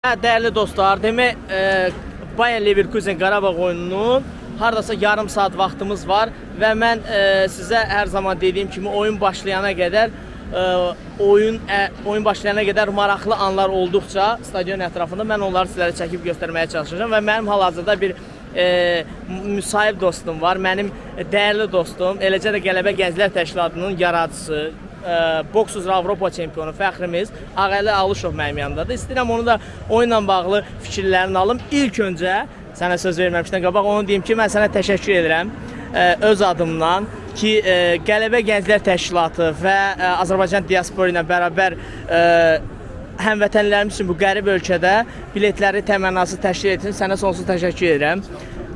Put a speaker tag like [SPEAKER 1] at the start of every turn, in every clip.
[SPEAKER 1] Dəyərli dostlar, demək e, Bayern Leverkusen Qarabağ oyununun hardasa yarım saat vaxtımız var və mən e, sizə hər zaman dediyim kimi oyun başlayana qədər e, oyun ə, oyun başlayana qədər maraqlı anlar olduqca stadion ətrafında mən onları sizlərə çəkib göstərməyə çalışacağam və mənim hal-hazırda bir e, müsahib dostum var. Mənim dəyərli dostum, eləcə də Qələbə Gənclər Təşkilatının yaradıcısı, e, boks üzrə Avropa çempionu fəxrimiz Ağəli Alışov mənim yanımdadır. İstəyirəm onu da oyunla bağlı fikirlərini alım. İlk öncə sənə söz verməmişdən qabaq onu deyim ki, mən sənə təşəkkür edirəm e, öz adımdan ki, e, Qələbə Gənclər Təşkilatı və e, Azərbaycan diasporu ilə bərabər e, həmvətənlərimiz üçün bu qərib ölkədə biletləri təmənnası təşkil etdin. Sənə sonsuz təşəkkür edirəm.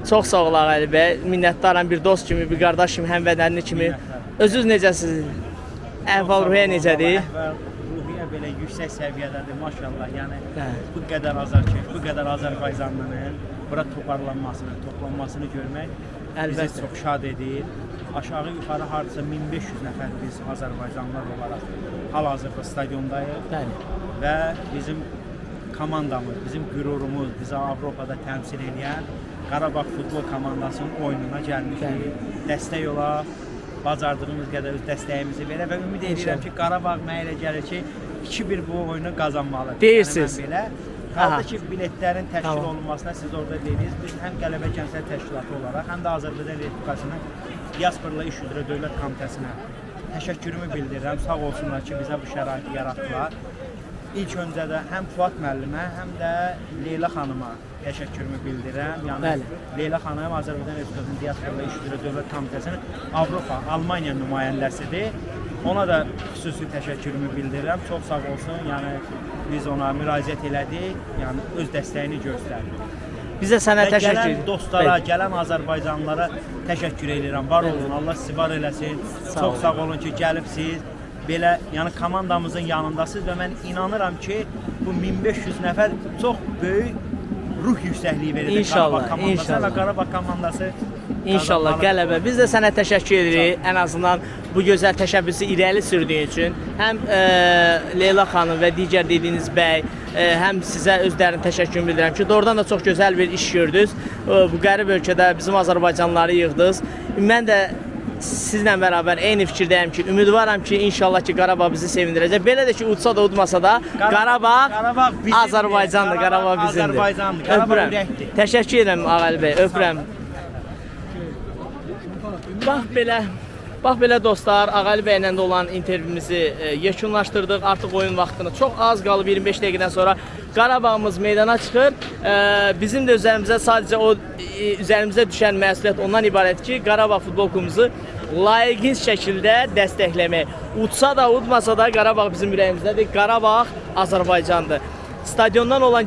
[SPEAKER 1] Çox sağ ol Ağəli bəy. Minnətdaram bir dost kimi, bir qardaş kimi, həmvətənli kimi. Özünüz necəsiniz? Əhval-ruhiyyə necədir?
[SPEAKER 2] Ruhiyyə belə yüksək səviyyədədir maşallah. Yəni
[SPEAKER 1] Hə.
[SPEAKER 2] bu qədər Azərkeş, bu qədər Azərbaycanlının bura toparlanmasını, toplanmasını görmək bizi
[SPEAKER 1] Əlbəttə.
[SPEAKER 2] çox şad edir. Aşağı yuxarı hardasa 1500 nəfər biz Azərbaycanlılar olaraq hal-hazırda stadiondayıq
[SPEAKER 1] Bəli.
[SPEAKER 2] və bizim komandamız, bizim qürurumuz, bizi Avropada təmsil edən Qarabağ futbol komandasının oyununa gəlmişik. Dəstək olaq, bacardığımız qədər öz dəstəyimizi verə və ümid edirəm ki, Qarabağ mənə elə gəlir ki, 2-1 bu oyunu qazanmalıdır.
[SPEAKER 1] Deyirsiz.
[SPEAKER 2] Yəni mən belə. Qaldı ki, biletlərin təşkil
[SPEAKER 1] Tamam.
[SPEAKER 2] olunmasına siz orada dediniz. Biz həm Qələbə Gənclər Təşkilatı olaraq, həm də Azərbaycan Respublikasının diasporla iş üzrə dövlət komitəsinə təşəkkürümü bildirirəm. Sağ olsunlar ki, bizə bu şəraiti yaratdılar. İlk öncə də həm Fuad müəllimə, həm də Leyla xanıma təşəkkürümü bildirirəm. Yəni
[SPEAKER 1] Bəli.
[SPEAKER 2] Leyla xanım Azərbaycan Respublikasının diasporla iş üzrə dövlət komitəsinin Avropa, Almaniya nümayəndəsidir. Ona da xüsusi təşəkkürümü bildirirəm. Çox sağ olsun. Yəni biz ona müraciət elədik. Yəni öz dəstəyini göstərdi.
[SPEAKER 1] Bizə sənə
[SPEAKER 2] Və
[SPEAKER 1] təşəkkür
[SPEAKER 2] gələn dostlara, gələn Azərbaycanlılara təşəkkür edirəm. Var olun, Allah sizi var eləsin.
[SPEAKER 1] Sağ
[SPEAKER 2] Çox
[SPEAKER 1] olun.
[SPEAKER 2] sağ olun ki, gəlibsiz. Belə, yəni komandamızın yanındasınız və mən inanıram ki, bu 1500 nəfər çox böyük ruh yüksəkliyi verəcək
[SPEAKER 1] İnşallah,
[SPEAKER 2] Qarabağ komandasına
[SPEAKER 1] inşallah.
[SPEAKER 2] və Qarabağ komandası
[SPEAKER 1] İnşallah qələbə. Biz də sənə təşəkkür edirik. Ən azından bu gözəl təşəbbüsü irəli sürdüyün üçün. Həm e, Leyla xanım və digər dediyiniz bəy, e, həm sizə özlərinin təşəkkürümü bildirirəm ki, doğrudan da çox gözəl bir iş gördünüz. E, bu qərib ölkədə bizim Azərbaycanlıları yığdınız. Mən də sizlə bərabər eyni fikirdəyəm ki, ümidvaram ki, inşallah ki Qarabağ bizi sevindirəcək. Belə də ki, udsa da udmasa da Qarabağ,
[SPEAKER 2] Qarabağ bizimdir.
[SPEAKER 1] Azərbaycandır, Qarabağ bizimdir.
[SPEAKER 2] Azərbaycandır, Qarabağ ürəkdir.
[SPEAKER 1] Təşəkkür edirəm Ağəli bəy, öpürəm. Bax belə Bax belə dostlar, Ağəli bəylə də olan intervyumuzu e, yekunlaşdırdıq. Artıq oyun vaxtını çox az qalıb 25 dəqiqədən sonra Qarabağımız meydana çıxır. E, bizim də üzərimizə sadəcə o e, üzərimizə düşən məsuliyyət ondan ibarət ki, Qarabağ futbol klubumuzu layiqincə şəkildə dəstəkləmək. Utsa da, udmasa da Qarabağ bizim ürəyimizdədir. Qarabağ Azərbaycandır. Stadiondan olan